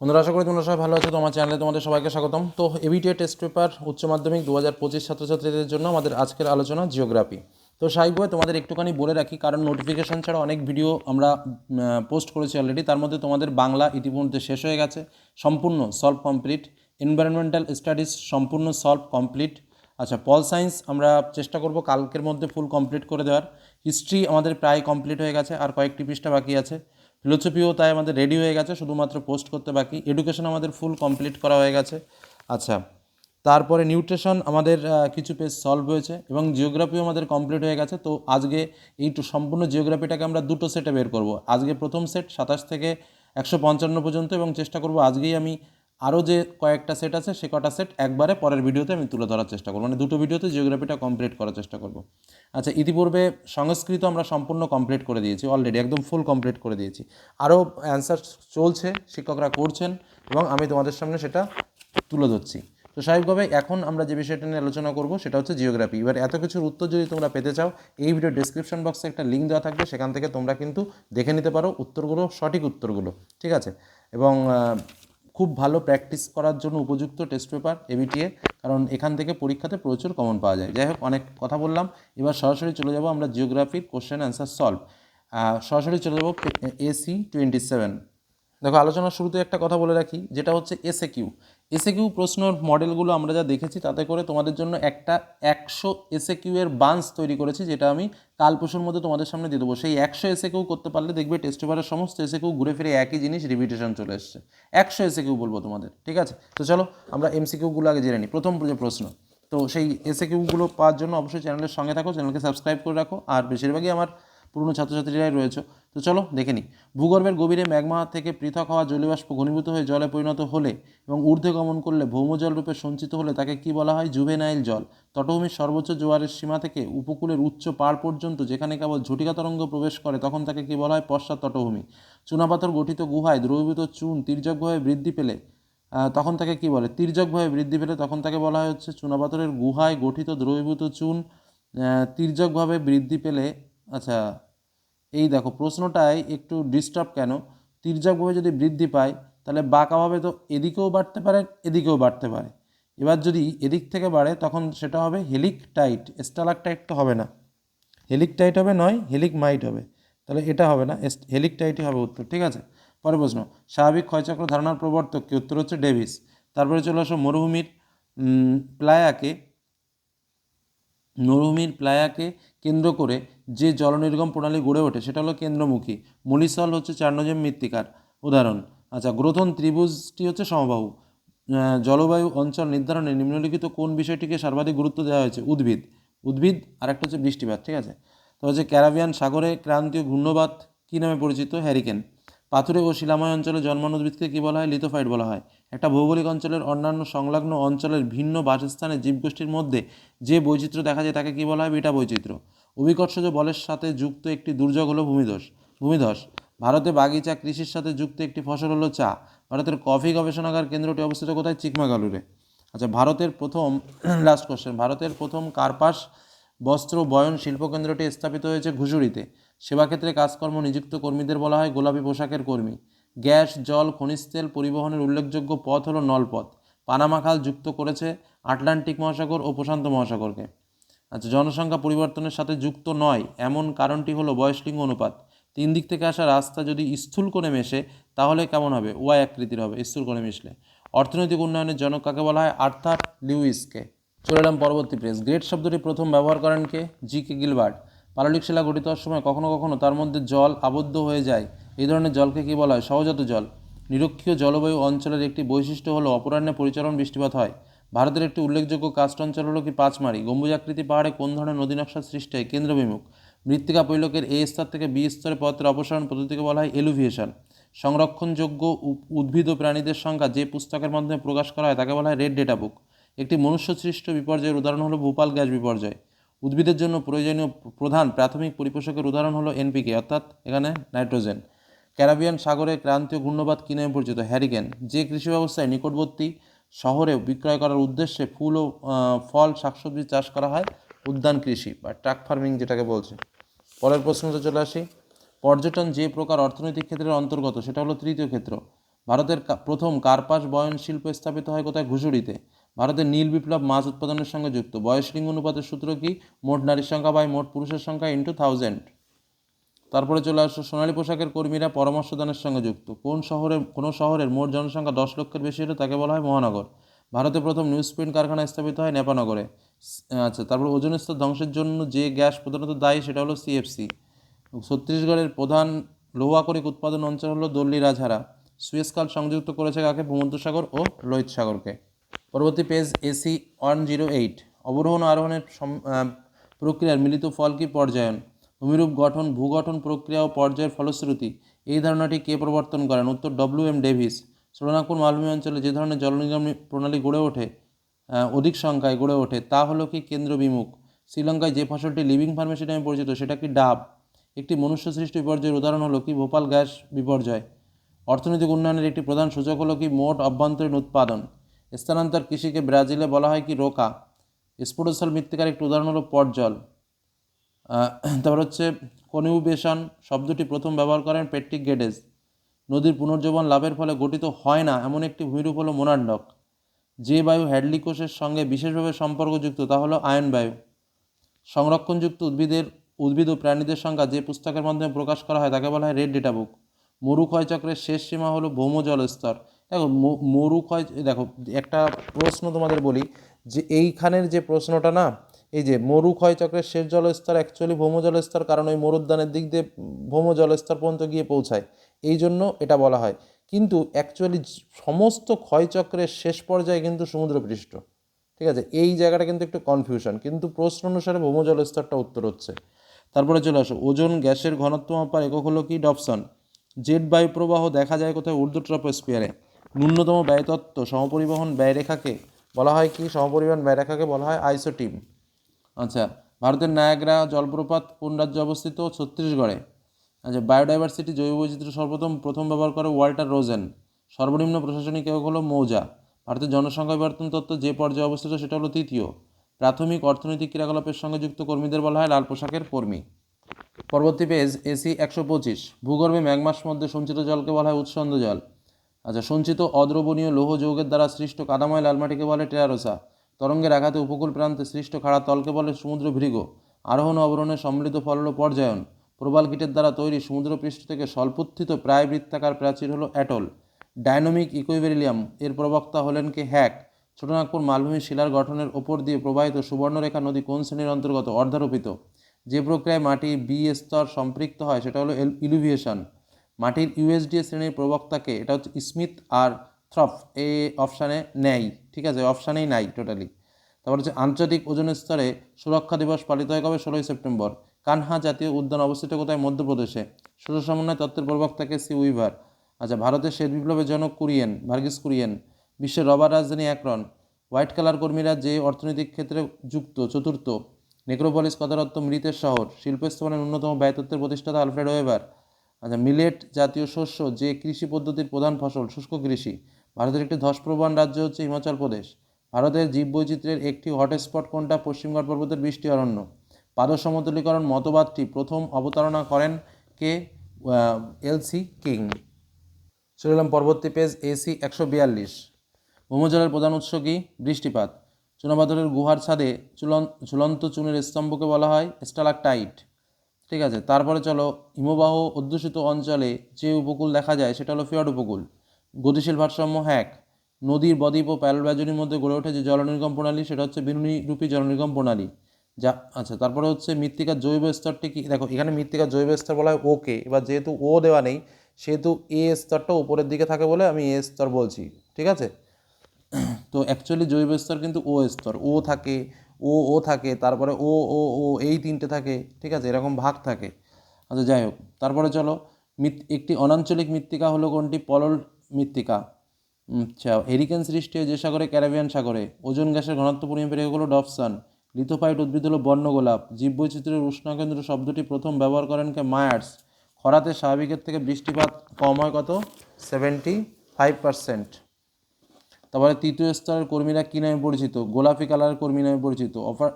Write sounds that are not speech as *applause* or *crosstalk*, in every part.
বন্ধুরা, আশা করি তোমরা সবাই ভালো আছো। তোমার চ্যানেলে তোমাদের সবাইকে স্বাগতম। তো এবিটিএ টেস্ট পেপার উচ্চ মাধ্যমিক দু হাজার পঁচিশ ছাত্রছাত্রীদের জন্য আমাদের আজকের আলোচনা জিওগ্রাফি। তো স্বাভাবিকভাবে তোমাদের একটুখানি বলে রাখি, কারণ নোটিফিকেশন ছাড়া অনেক ভিডিও আমরা পোস্ট করেছি অলরেডি তার মধ্যে তোমাদের বাংলা ইতিমধ্যে শেষ হয়ে গেছে, সম্পূর্ণ সলভ কমপ্লিট এনভায়রনমেন্টাল স্টাডিজ সম্পূর্ণ সলভ কমপ্লিট আচ্ছা পল সায়েন্স আমরা চেষ্টা করব কালকের মধ্যে ফুল কমপ্লিট করে দেওয়ার। হিস্ট্রি আমাদের প্রায় কমপ্লিট হয়ে গেছে, আর কয়েকটি পৃষ্ঠা বাকি আছে। ফিলোসফিও তাই আমাদের রেডি হয়ে গেছে, শুধুমাত্র পোস্ট করতে বাকি। এডুকেশন আমাদের ফুল কমপ্লিট করা হয়ে গেছে। আচ্ছা তারপরে নিউট্রিশন আমাদের কিছু পেজ সলভ হয়েছে এবং জিওগ্রাফিও আমাদের কমপ্লিট হয়ে গেছে। তো আজকে এই সম্পূর্ণ জিওগ্রাফিটাকে আমরা দুটো সেটে বের করব। আজকে প্রথম সেট সাতাশ থেকে একশো পঞ্চান্ন পর্যন্ত এবং চেষ্টা করব আজকেই আমি আরও যে কয়েকটা সেট আছে, সে কটা সেট একবারে পরের ভিডিওতে আমি তুলে ধরার চেষ্টা করব। মানে দুটো ভিডিওতে জিওগ্রাফিটা কমপ্লিট করার চেষ্টা করব। আচ্ছা ইতিপূর্বে সংস্কৃত আমরা সম্পূর্ণ কমপ্লিট করে দিয়েছি অলরেডি একদম ফুল কমপ্লিট করে দিয়েছি। আরও অ্যান্সার চলছে, শিক্ষকরা করছেন, এবং আমি তোমাদের সামনে সেটা তুলে ধরছি। তো স্বাভাবিকভাবে এখন আমরা যে বিষয়টা নিয়ে আলোচনা করব, সেটা হচ্ছে জিওগ্রাফি এবার এত কিছুর উত্তর যদি তোমরা পেতে চাও, এই ভিডিও ডিসক্রিপশন বক্সে একটা লিঙ্ক দেওয়া থাকবে, সেখান থেকে তোমরা কিন্তু দেখে নিতে পারো উত্তরগুলো, সঠিক উত্তরগুলো। ঠিক আছে? এবং খুব ভালো প্র্যাকটিস করার জন্য উপযুক্ত টেস্ট পেপার এবিটিএ কারণ এখান থেকে পরীক্ষাতে প্রচুর কমন পাওয়া যায়। যাই হোক, অনেক কথা বললাম। এবার সরাসরি চলে যাব আমরা জিওগ্রাফির কোশ্চেন অ্যান্সার সলভ সরাসরি চলে যাব এসি টোয়েন্টি সেভেন দেখো, আলোচনার শুরুতে একটা কথা বলে রাখি, যেটা হচ্ছে এসএ কিউ এসএ কিউ প্রশ্নর মডেলগুলো আমরা যা দেখেছি, তাতে করে তোমাদের জন্য একটা একশো এসএ কিউ এর বান্স তৈরি করেছি, যেটা আমি কাল পরশুর মধ্যে তোমাদের সামনে দিয়ে দেবো। সেই একশো এসএ কিউ করতে পারলে দেখবে টেস্ট পেপারের সমস্ত এসএ কিউ ঘুরে ফিরে একই জিনিস রিপিটেশন চলে এসছে। একশো এসএ কিউ বলব তোমাদের, ঠিক আছে? তো চলো, আমরা এমসি কিউগুলো আগে জেনে নিই। প্রথম যে প্রশ্ন, তো সেই এসএ কিউগুলো পাওয়ার জন্য অবশ্যই চ্যানেলের সঙ্গে থাকো চ্যানেলকে সাবস্ক্রাইব করে রাখো, আর বেশিরভাগই আমার পুরনো ছাত্রছাত্রীরাই রয়েছে। তো চলো দেখে নিই। ভূগর্ভের গভীরে ম্যাগমা থেকে পৃথক হওয়া জলীয়বাষ্প ঘনীভূত হয়ে জলে পরিণত হলে এবং ঊর্ধ্বে গমন করলে ভৌমজল রূপে সঞ্চিত হলে তাকে কি বলা হয়? জুভেনাইল জল। তটভূমির সর্বোচ্চ জোয়ারের সীমা থেকে উপকূলের উচ্চ পাড় পর্যন্ত যেখানে কেবল ঝটিকা তরঙ্গ প্রবেশ করে তখন তাকে কি বলা হয়? পশ্চাৎ তটভূমি। চুনাপাথর গঠিত গুহায় দ্রবীভূত চুন তীর্যকভাবে বৃদ্ধি পেলে তখন তাকে কি বলে? তীর্যকভাবে বৃদ্ধি পেলে তখন তাকে বলা হয় হচ্ছে চুনাপাথরের গুহায় গঠিত দ্রবীভূত চুন তীর্যকভাবে বৃদ্ধি পেলে আচ্ছা এই দেখো, প্রশ্নটায় একটু ডিস্টার্ব কেন? তির্যকভাবে যদি বৃদ্ধি পায়, তাহলে বাঁকাভাবে তো এদিকেও বাড়তে পারে, এদিকেও বাড়তে পারে। এবার যদি এদিক থেকে বাড়ে, তখন সেটা হবে হেলিক টাইট স্টালাক টাইট তো হবে না। হেলিক টাইট হবে নয় হেলিক মাইট হবে। তাহলে এটা হবে না হেলিক টাইটই হবে উত্তর, ঠিক আছে? পরের প্রশ্ন, স্বাভাবিক ক্ষয়চক্র ধারণার প্রবর্তক কি? উত্তর হচ্ছে ডেভিস। তারপরে চলে আসো মরুভূমির প্লায়াকে মরুভূমির প্লায়াকে কেন্দ্র করে যে জলনির্গম প্রণালী গড়ে ওঠে, সেটা হলো কেন্দ্রমুখী। মলিসল হচ্ছে চার্নোজেম মৃত্তিকার। উদাহরণ আচ্ছা গ্রথন ত্রিভুজটি হচ্ছে সমবাহু। জলবায়ু অঞ্চল নির্ধারণে নিম্নলিখিত কোন বিষয়টিকে সর্বাধিক গুরুত্ব দেওয়া হয়েছে? উদ্ভিদ। উদ্ভিদ আর একটা হচ্ছে বৃষ্টিপাত, ঠিক আছে? তো হচ্ছে ক্যারাবিয়ান সাগরে ক্রান্তীয় ঘূর্ণবাত কী নামে পরিচিত? হ্যারিকেন। পাথুরে ও শিলাময় অঞ্চলে জন্মানো উদ্ভিদকে কী বলা হয়? লিথোফাইট বলা হয়। একটা ভৌগোলিক অঞ্চলের অন্যান্য সংলগ্ন অঞ্চলের ভিন্ন বাসস্থানের জীবগোষ্ঠীর মধ্যে যে বৈচিত্র্য দেখা যায় তাকে কী বলা হয়? বিটা বৈচিত্র্য। অভিকর্ষজ বলের সাথে যুক্ত একটি দুর্যোগ হলো ভূমিধস। ভূমিধস, ভারতে বাগিচা কৃষির সাথে যুক্ত একটি ফসল হলো চা। ভারতের কফি গবেষণাগার কেন্দ্রটি অবস্থিত কোথায়? চিকমাগালুরে। আচ্ছা ভারতের প্রথম *clears throat* লাস্ট কোশ্চেন ভারতের প্রথম কার্পাস বস্ত্র বয়ন শিল্পকেন্দ্রটি স্থাপিত হয়েছে ঘুষুরিতে। সেবাক্ষেত্রে কাজকর্ম নিযুক্ত কর্মীদের বলা হয় গোলাপি পোশাকের কর্মী। গ্যাস, জল, খনিজ তেল পরিবহনের উল্লেখযোগ্য পথ হলো নলপথ। পানামা খাল যুক্ত করেছে আটলান্টিক মহাসাগর ও প্রশান্ত মহাসাগরকে। আচ্ছা জনসংখ্যা পরিবর্তনের সাথে যুক্ত নয়, এমন কারণটি হলো বয়সলিঙ্গ অনুপাত। তিন দিক থেকে আসা রাস্তা যদি স্থূল করে মেশে, তাহলে কেমন হবে? ওয়াই আকৃতির হবে, স্থূল করে মিশলে। অর্থনৈতিক উন্নয়নের জনক কাকে বলা হয়? আর্থার লিউইসকে। চলে এলাম পরবর্তী প্রেস গ্রেট শব্দটি প্রথম ব্যবহার করেন কে? জি কে গিলবার্ট। পাললিক শিলা গঠিত হওয়ার সময় কখনো কখনো তার মধ্যে জল আবদ্ধ হয়ে যায়। এই ধরনের জলকে কী বলা হয়? সহজাত জল। নিরক্ষীয় জলবায়ু অঞ্চলের একটি বৈশিষ্ট্য হলো অপরাহ্নে পরিচালন বৃষ্টিপাত হয়। ভারতের একটি উল্লেখযোগ্য কাস্ট অঞ্চল হলো কি পাঁচমারি। গম্বুজাকৃতি পাহাড়ে কোন ধরনের নদী নকশার সৃষ্টি হয়? কেন্দ্রবিমুখ। মৃত্তিকা পৈলকের এ স্তর থেকে বি স্তরে পত্রের অপসারণ পদ্ধতিকে বলা হয় এলুভিয়েশন। সংরক্ষণযোগ্য উদ্ভিদ ও প্রাণীদের সংখ্যা যে পুস্তকের মাধ্যমে প্রকাশ করা হয় তাকে বলা হয় রেড ডেটা বুক। একটি মনুষ্যসৃষ্ট বিপর্যয়ের উদাহরণ হলো ভূপাল গ্যাস বিপর্যয়। উদ্ভিদের জন্য প্রয়োজনীয় প্রধান প্রাথমিক পরিপোষকের উদাহরণ হলো এনপিকে, অর্থাৎ এখানে নাইট্রোজেন। ক্যারাবিয়ান সাগরে ক্রান্তীয় ঘূর্ণবাদ কী নামে পরিচিত? হ্যারিকেন। যে কৃষি ব্যবস্থায় নিকটবর্তী শহরে বিক্রয় করার উদ্দেশ্যে ফুল ও ফল, শাকসবজি চাষ করা হয় উদ্যান কৃষি বা ট্রাক ফার্মিং যেটাকে বলছে। পরের প্রশ্নটা চলে আসি। পর্যটন যে প্রকার অর্থনৈতিক ক্ষেত্রের অন্তর্গত, সেটা হলো তৃতীয় ক্ষেত্র। ভারতের প্রথম কার্পাস বয়ন শিল্প স্থাপিত হয় কোথায়? ঘুষুড়িতে। ভারতের নীল বিপ্লব মাছ উৎপাদনের সঙ্গে যুক্ত। বয়স লিঙ্গ অনুপাতের সূত্র কি? মোট নারীর সংখ্যা বাই মোট পুরুষের সংখ্যা ইন্টু থাউজেন্ড তারপরে চলে আসলো সোনালী পোশাকের কর্মীরা পরামর্শদানের সঙ্গে যুক্ত। কোন শহরে কোনো শহরের মোট জনসংখ্যা দশ লক্ষের বেশি হলে তাকে বলা হয় মহানগর। ভারতে প্রথম নিউজ প্রিন্ট কারখানা স্থাপিত হয় নেপানগরে। আচ্ছা তারপর ওজন স্তর ধ্বংসের জন্য যে গ্যাস প্রধানত দায়ী সেটা হলো সিএফসি। ছত্তিশগড়ের প্রধান লৌহাকরিক উৎপাদন অঞ্চল হলো দল্লি রাজহারা। সুয়েজকাল সংযুক্ত করেছে কাকে? ভূমধ্যসাগর ও লোহিত সাগরকে পরবর্তী page AC one zero eight. অবরোহণ আরোহণের প্রক্রিয়ার মিলিত ফল কি? পর্যায়ন। ভূমিরূপ গঠন, ভূগঠন প্রক্রিয়া ও পর্যায়ের ফলশ্রুতি। এই ধারণাটি কে প্রবর্তন করেন? উত্তর ডব্লিউ এম ডেভিস। সোনারপুর মালভূমি অঞ্চলে যে ধরনের জলনিগম প্রণালী গড়ে ওঠে অধিক সংখ্যায় গড়ে ওঠে, তা হলো কি কেন্দ্র বিমুখ। শ্রীলঙ্কায় যে ফসলটি লিভিং ফার্মেসি নামে পরিচিত, সেটা কি ডাব? একটি মনুষ্য সৃষ্টি বিপর্যয়ের উদাহরণ হলো কি ভোপাল গ্যাস বিপর্যয়। অর্থনৈতিক উন্নয়নের একটি প্রধান সূচক হলো কি মোট অভ্যন্তরীণ উৎপাদন। স্থানান্তর কৃষিকে ব্রাজিলে বলা হয় কি রোকা। স্ফুটস্থল মৃত্তিকার একটি উদাহরণ হলো পটজল। *clears throat* তারপর হচ্ছে কনিউবেশন শব্দটি প্রথম ব্যবহার করেন পেট্রিক গেডেজ। নদীর পুনর্জীবন লাভের ফলে গঠিত হয় না, এমন একটি ভূমিরূপ হলো মোনান্ডক যে বায়ু হ্যাডলি কোষের সঙ্গে বিশেষভাবে সম্পর্কযুক্ত, তা হলো আয়ন বায়ু। সংরক্ষণযুক্ত উদ্ভিদের, উদ্ভিদ ও প্রাণীদের সংখ্যা যে পুস্তকের মাধ্যমে প্রকাশ করা হয়, তাকে বলা হয় রেড ডেটা বুক। মরু ক্ষয়চক্রের শেষ সীমা হলো ভৌম জলস্তর দেখো, ম- মরু ক্ষয় দেখো, একটা প্রশ্ন তোমাদের বলি যে, এইখানের যে প্রশ্নটা না এই যে মরু ক্ষয়চক্রের শেষ জলস্তর অ্যাকচুয়ালি ভৌম জলস্তর কারণ ওই মরুদ্যানের দিক দিয়ে ভৌম জলস্তর পর্যন্ত গিয়ে পৌঁছায়। এই জন্য এটা বলা হয়। কিন্তু অ্যাকচুয়ালি সমস্ত ক্ষয়চক্রের শেষ পর্যায়ে কিন্তু সমুদ্রপৃষ্ঠ। ঠিক আছে? এই জায়গাটা কিন্তু একটু কনফিউশন কিন্তু প্রশ্ন অনুসারে ভৌম জলস্তরটা উত্তর হচ্ছে। তারপরে চলে আসো। ওজন গ্যাসের ঘনত্ব মাপার একক হলো কি ডপসন? জেট বায়ু প্রবাহ দেখা যায় কোথায়? ঊর্ধ্ব ট্রপোস্ফিয়ারে ন্যূনতম ব্যয়তত্ত্ব, সমপরিবহন ব্যয়রেখাকে বলা হয় কি? সমপরিবহন ব্যয়রেখাকে বলা হয় আইসোটিম। আচ্ছা ভারতের নায়াগ্রা জলপ্রপাত কোন রাজ্যে অবস্থিত? ছত্তিশগড়ে। আচ্ছা বায়োডাইভার্সিটি জৈব বৈচিত্র্য সর্বপ্রথম প্রথম ব্যবহার করে ওয়াল্টার রোজেন। সর্বনিম্ন প্রশাসনিক একক হলো মৌজা। ভারতের জনসংখ্যা বিবর্তন তত্ত্ব যে পর্যায়ে অবস্থিত সেটা হলো তৃতীয়। প্রাথমিক অর্থনৈতিক ক্রিয়াকলাপের সঙ্গে যুক্ত কর্মীদের বলা হয় লাল পোশাকের কর্মী। পরবর্তী পেজ এসি একশো পঁচিশ। ভূগর্ভে ম্যাগমাস মধ্যে সঞ্চিত জলকে বলা হয় উৎসন্দ জল। আচ্ছা সঞ্চিত অদ্রবণীয় লৌহ যৌগের দ্বারা সৃষ্ট কাদাময় লালমাটিকে বলে টেরারোসা। তরঙ্গের আঘাতে উপকূল প্রান্তে সৃষ্ট খাড়া তলকে বলে সমুদ্র ভৃগ। আরোহণ অবরোহণের সম্মিলিত ফল হলো পর্যায়ন। প্রবাল কীটের দ্বারা তৈরি সমুদ্রপৃষ্ঠ থেকে স্বল্পোত্থিত প্রায় বৃত্তাকার প্রাচীর হল অ্যাটল। ডায়নামিক ইকুইবেরিলিয়াম এর প্রবক্তা হলেন কে হ্যাক। ছোটনাগপুর মালভূমি শিলার গঠনের ওপর দিয়ে প্রবাহিত সুবর্ণরেখা নদী কোন শ্রেণির অন্তর্গত? অর্ধারোপিত। যে প্রক্রিয়ায় মাটি বি স্তর সম্পৃক্ত হয়, সেটা হলো ইলুভিয়েশন। মাটির ইউএসডি শ্রেণির প্রবক্তাকে, এটা হচ্ছে স্মিথ আর থ্রফ, এ অপশানে নেই। ঠিক আছে অপশানেই নাই টোটালি তারপর হচ্ছে আন্তর্জাতিক ওজন স্তরে সুরক্ষা দিবস পালিত হয় কবে? ষোলোই সেপ্টেম্বর। কানহা জাতীয় উদ্যান অবস্থিত কোথায়? মধ্যপ্রদেশে। সুর সমন্বয় তত্ত্বের প্রবক্তাকে সি উইভার। আচ্ছা ভারতের শ্বেত বিপ্লবের জনক কুরিয়েন, ভার্গিস কুরিয়েন, বিশ্বের রবার রাজধানী একরন। হোয়াইট কালার কর্মীরা যে অর্থনৈতিক ক্ষেত্রে যুক্ত, চতুর্থ। নেক্রোপলিস কথারত্ব মৃতের শহর। শিল্প স্থাপনের অন্যতম ব্যয়তত্ত্বের প্রতিষ্ঠাতা আলফ্রেড ওয়েবার। আচ্ছা মিলেট জাতীয় শস্য যে কৃষি পদ্ধতির প্রধান ফসল, শুষ্ক কৃষি। ভারতের একটি ধসপ্রবণ রাজ্য হচ্ছে হিমাচল প্রদেশ। ভারতের জীববৈচিত্র্যের একটি হটস্পট কোনটা? পশ্চিমঘাট পর্বতের বৃষ্টি অরণ্য। পাদ সমতলীকরণ মতবাদটি প্রথম অবতারণা করেন কে? LC king. চলে এলাম পরবর্তী পেজ এসি একশো বিয়াল্লিশ। ভৌমজলের প্রধান উৎস কি? বৃষ্টিপাত। চুনাপাথরের গুহার ছাদে চুলন, ঝুলন্ত চুনের স্তম্ভকে বলা হয় স্টালাকটাইট। ঠিক আছে, তারপরে চলো হিমবাহ অধ্যুষিত অঞ্চলে যে উপকূল দেখা যায় সেটা হলো ফিয়ড উপকূল। গতিশীল ভারসাম্য হ্যাক নদীর বদ্বীপ ও প্যালব্যাজনির মধ্যে গড়ে ওঠে যে জলনির্গম প্রণালী, সেটা হচ্ছে বিনুনিরূপী জলনির্গম প্রণালী। যা আচ্ছা তারপরে হচ্ছে মৃত্তিকার জৈব স্তরটি কি? দেখো, এখানে মৃত্তিকার জৈব স্তর বলা হয় ওকে এবার যেহেতু ও দেওয়া নেই, সেহেতু এ স্তরটা উপরের দিকে থাকে বলে আমি এ স্তর বলছি, ঠিক আছে? তো অ্যাকচুয়ালি জৈব স্তর কিন্তু ও স্তর। ও থাকে ও ও থাকে, তারপরে ও ও ও এই তিনটে থাকে, ঠিক আছে? এরকম ভাগ থাকে। আচ্ছা যাই হোক, তারপরে চলো একটি অনাঞ্চলিক মৃত্তিকা হলো কোনটি? পলল মৃত্তিকা। আচ্ছা হেরিকেন সৃষ্টি যে সাগরে ক্যারাবিয়ান সাগরে। ওজন গ্যাসের ঘনত্ব পরিমাপের হলো ডপসান লিথোফাইট উদ্ভিদ হলো বর্ণগোলাপ জীববৈচিত্র্যের উষ্ণকেন্দ্র শব্দটি প্রথম ব্যবহার করেন কে মায়ার্স। খরাতে স্বাভাবিকের থেকে বৃষ্টিপাত কম হয় কত? সেভেন্টি ফাইভ পার্সেন্ট তারপরে তৃতীয় স্তরের কর্মীরা কী নামে পরিচিত? গোলাপি কালারের কর্মী নামে পরিচিত।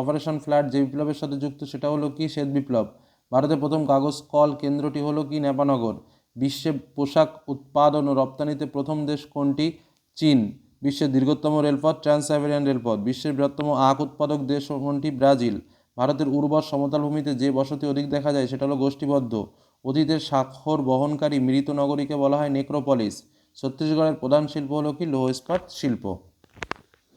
অপারেশন ফ্ল্যাট যে বিপ্লবের সাথে যুক্ত সেটা হলো কি শ্বেত বিপ্লব ভারতের প্রথম কাগজ কল কেন্দ্রটি হলো কি নেপানগর বিশ্বে পোশাক উৎপাদন ও রপ্তানিতে প্রথম দেশ কোনটি? চীন। বিশ্বের দীর্ঘতম রেলপথ ট্রান্স সাইবেরিয়ান রেলপথ। বিশ্বের বৃহত্তম আখ উৎপাদক দেশ কোনটি? ব্রাজিল। ভারতের উর্বর সমতল ভূমিতে যে বসতি অধিক দেখা যায় সেটা হলো গোষ্ঠীবদ্ধ। অতীতের স্বাক্ষর বহনকারী মৃত নগরীকে বলা হয় নেক্রোপলিস। ছত্তিশগড়ের প্রধান শিল্প হলো কি? লৌহ ইস্পাত শিল্প।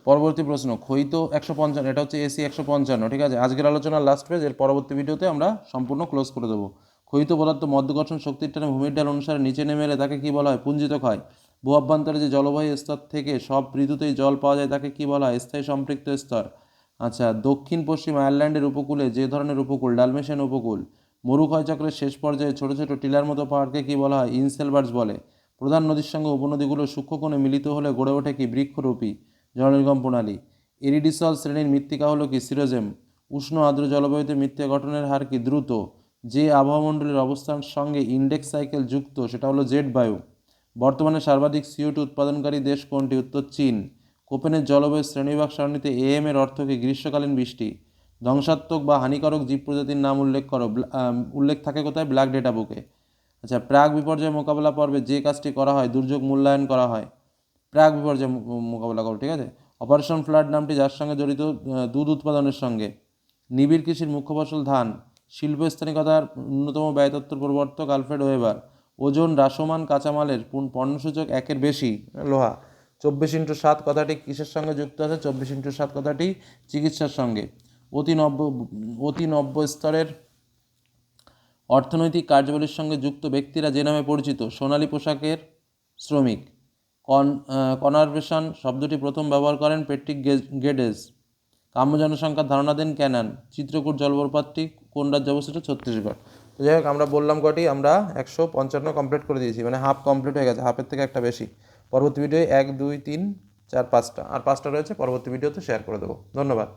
পরবর্তী প্রশ্ন ক্ষয়িত একশো পঞ্চান্ন, এটা হচ্ছে এসি একশো পঞ্চান্ন, ঠিক আছে? আজকের আলোচনার লাস্ট পেজ এর পরবর্তী ভিডিওতে আমরা সম্পূর্ণ ক্লোজ করে দেবো। ক্ষয়িত পদার্থ মধ্যকর্ষণ শক্তির টানে ভূমির ঢাল অনুসারে নিচে নেমে এলে তাকে কী বলা হয়? পুঞ্জিত ক্ষয়। ভূ অভ্যন্তরে যে জলবায়ু স্তর থেকে সব ঋতুতেই জল পাওয়া যায় তাকে কী বলা হয়? স্থায়ী সম্পৃক্ত স্তর। আচ্ছা দক্ষিণ পশ্চিম আয়ারল্যান্ডের উপকূলে যে ধরনের উপকূল? ডালমেশিয়ান উপকূল। মরুক্ষয় চক্রের শেষ পর্যায়ে ছোট ছোট টিলার মতো পাহাড়কে কী বলা হয়? ইনসেলবার্স বলে। প্রধান নদীর সঙ্গে উপনদীগুলো সূক্ষ্মকোণে মিলিত হলে গড়ে ওঠে কি বৃক্ষরূপী? জলনির্গম প্রণালী। এরিডিসল শ্রেণির মৃত্তিকা হলো কি সিরোজেম? উষ্ণ আর্দ্র জলবায়ুতে মৃত্তিকা গঠনের হার কি দ্রুত? যে আবহাওয়ামণ্ডলের অবস্থান সঙ্গে ইন্ডেক্স সাইকেল যুক্ত, সেটা হলো জেট বায়ু। বর্তমানে সর্বাধিক সিওটু উৎপাদনকারী দেশ কোনটি? উত্তর চীন। কোপেনের জলবায়ু শ্রেণীবিভাগ সারণীতে এএম এর অর্থ কি? গ্রীষ্মকালীন বৃষ্টি। ধ্বংসাত্মক বা হানিকারক জীব প্রজাতির নাম উল্লেখ করো। উল্লেখ থাকে কোথায়? ব্ল্যাক ডেটা বুকে আচ্ছা প্রাক বিপর্যয় মোকাবেলা পর্বে যে কাজটি করা হয়, দুর্যোগ মূল্যায়ন করা হয়। প্রাক বিপর্যয় মোকাবেলা করো, ঠিক আছে? অপারেশন ফ্লাড নামটি যার সঙ্গে জড়িত দুধ উৎপাদনের সঙ্গে। নিবিড় কৃষির মুখ্য ফসল ধান। শিল্পস্থানিকতার ন্যূনতম ব্যয়তত্ত্বর প্রবর্তক আলফ্রেড ওয়েবার। ওজন হ্রাসমান কাঁচামালের পণ্যসূচক একের বেশি। লোহা, চব্বিশ ইন্টু সাত কথাটি কিসের সঙ্গে যুক্ত আছে? চব্বিশ ইন্টু সাত কথাটি চিকিৎসার সঙ্গে। অতি নব্য অতি নব্য স্তরের অর্থনৈতিক কার্যাবলীর সঙ্গে যুক্ত ব্যক্তিরা যে নামে পরিচিত, সোনালী পোশাকের শ্রমিক। কন কনারভেশন শব্দটি প্রথম ব্যবহার করেন পেট্রিক গে- গেডেজ। কাম্য জনসংখ্যার ধারণা দেন ক্যানান। চিত্রকূট জলপ্রপাতটি কোন রাজ্যে অবস্থিত? ছত্তিশগড়। তো যাই হোক, আমরা বললাম কটি, আমরা একশো পঞ্চান্ন কমপ্লিট করে দিয়েছি মানে হাফ কমপ্লিট হয়ে গেছে হাফের থেকে একটা বেশি। পরবর্তী ভিডিও এক, দুই, তিন, চার, পাঁচটা, আর পাঁচটা রয়েছে, পরবর্তী ভিডিওতে শেয়ার করে দেবো। ধন্যবাদ।